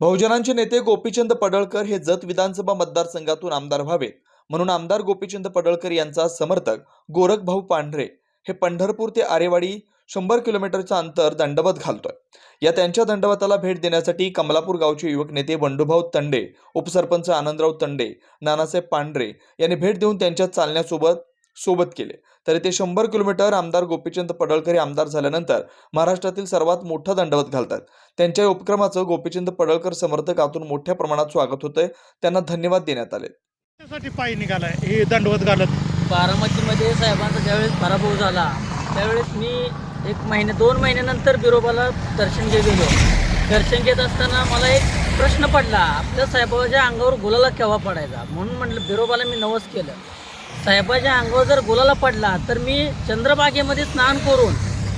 बहुजनांचे नेते गोपीचंद पडळकर हे जत विधानसभा मतदारसंघातून आमदार व्हावेत. म्हणून आमदार गोपीचंद पडळकर यांचा समर्थक गोरखभाऊ पांढरे हे पंढरपूर ते आरेवाडी शंभर किलोमीटरचं अंतर दंडवत घालतोय. या त्यांच्या दंडवताला भेट देण्यासाठी कमलापूर गावचे युवक नेते बंडूभाऊ तंडे उपसरपंच आनंदराव तंडे नानासाहेब पांढरे यांनी भेट देऊन त्यांच्या चालण्यासोबत सोबत केले. तरी ते शंभर किलोमीटर आमदार गोपीचंद पडळकर हे आमदार झाल्यानंतर महाराष्ट्रातील सर्वात मोठा दंडवत घालतात. त्यांच्या या उपक्रमाचं गोपीचंद पडळकर समर्थकातून मोठ्या प्रमाणात स्वागत होतंय. त्यांना धन्यवाद देण्यात आले. त्यासाठी पायी निघालाय? हे दंडवत घालत. बारामतीमध्ये साहेबांचा ज्यावेळेस पराभव झाला त्यावेळेस मी एक महिने दोन महिन्यानंतर बिरोबाला दर्शन घे गेलो दर्शन घेत असताना मला एक प्रश्न पडला. आपल्या साहेबाच्या अंगावर गुलाला केव्हा पडायचा? म्हणून म्हटलं बिरोबाला मी नवस केलं. साहेबाच्या अंगावर जर गुलाला पडला तर मी चंद्रबागेमध्ये स्नान करून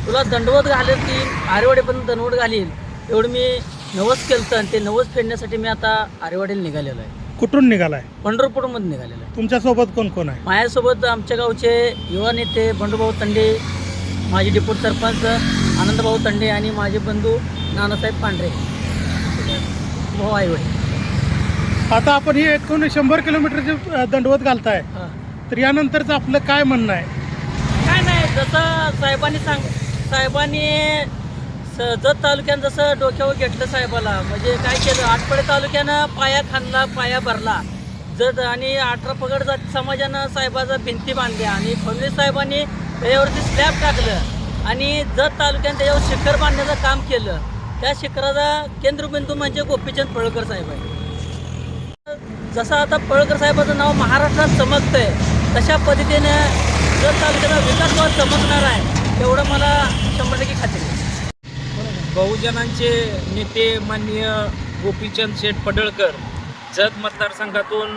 तुला दंडवत घालेल की आरेवाडीपर्यंत दंडवत घालील एवढं मी नवस केलं आणि ते नवस फेडण्यासाठी मी आता आरेवाडीला निघालेलो आहे. कुठून निघालाय? पंढरपूरमध्ये निघालेलो आहे. तुमच्यासोबत कोण कोण आहे? माझ्यासोबत आमच्या गावचे युवा नेते बंडूभाऊ तंडे माजी डेप्युटी सरपंच आनंदभाऊ तंडे आणि माझे बंधू नानासाहेब पांढरे. भाऊ आईवडील आता आपण ही एकूण शंभर किलोमीटरचे दंडवत घालताय. हां. तर यानंतरचं आपलं काय म्हणणं आहे? काय नाही जसं साहेबांनी सांग साहेबांनी स- जत तालुक्यानं जसं डोक्यावर घेतलं साहेबाला म्हणजे काय केलं आटपाडी तालुक्यानं पाया खाणला पाया भरला. जत आणि अठरा पगड जाती समाजानं साहेबाचा भिंती बांधल्या आणि फडणवीस साहेबांनी त्याच्यावरती स्लॅब टाकलं आणि जत तालुक्यानं त्याच्यावर शिखर बांधण्याचं काम केलं. त्या शिखराचा केंद्रबिंदू म्हणजे गोपीचंद पळकर साहेब आहे जसं आता पळकर साहेबाचं नाव महाराष्ट्रात चमकतंय तशा पद्धतीने जर तालुक्याचा विकास चमकणार आहे तेवढं मला शंभर टक्के खात्री बहुजनांचे नेते माननीय गोपीचंद शेठ पडळकर जत मतदारसंघातून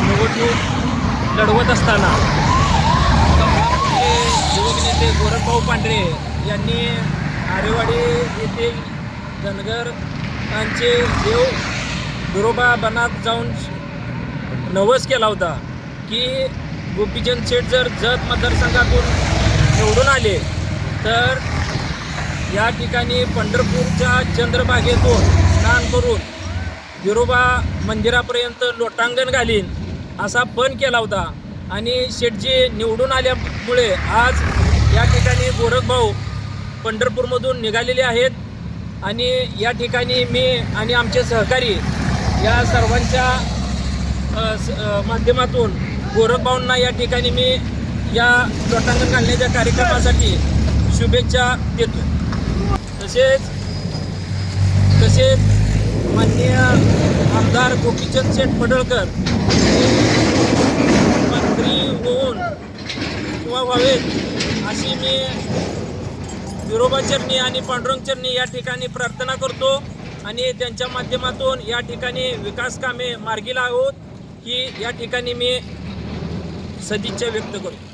निवडणूक लढवत असताना युवक नेते गोरखभाऊ पांढरे यांनी आरेवाडी येथे धनगरांचे देव दुरोबा बनात जाऊन नवस केला होता. की गोपीचंद शेठ जर जत मतदारसंघातून निवडून आले तर या ठिकाणी पंढरपूरच्या चंद्रबागेतून स्नान करून विरोबा मंदिरापर्यंत लोटांगण घालीन असा पण केला होता. आणि शेटजी निवडून आल्यामुळे आज या ठिकाणी गोरखभाऊ पंढरपूरमधून निघालेले आहेत. आणि या ठिकाणी मी आणि आमचे सहकारी या सर्वांच्या स- माध्यमातून गोरखभाऊंना या ठिकाणी मी या लोटांगण घालण्याच्या कार्यक्रमासाठी शुभेच्छा देतो. तसेच तसेच माननीय आमदार गोपीचंद शेठ पडळकर मंत्री होऊन किंवा व्हावेत अशी मी विरोबाचरणी आणि पांडुरंगचरणी या ठिकाणी प्रार्थना करतो आणि त्यांच्या माध्यमातून या ठिकाणी विकास कामे मार्गी लावत ही या ठिकाणी मी सदिच्छा व्यक्त करतो.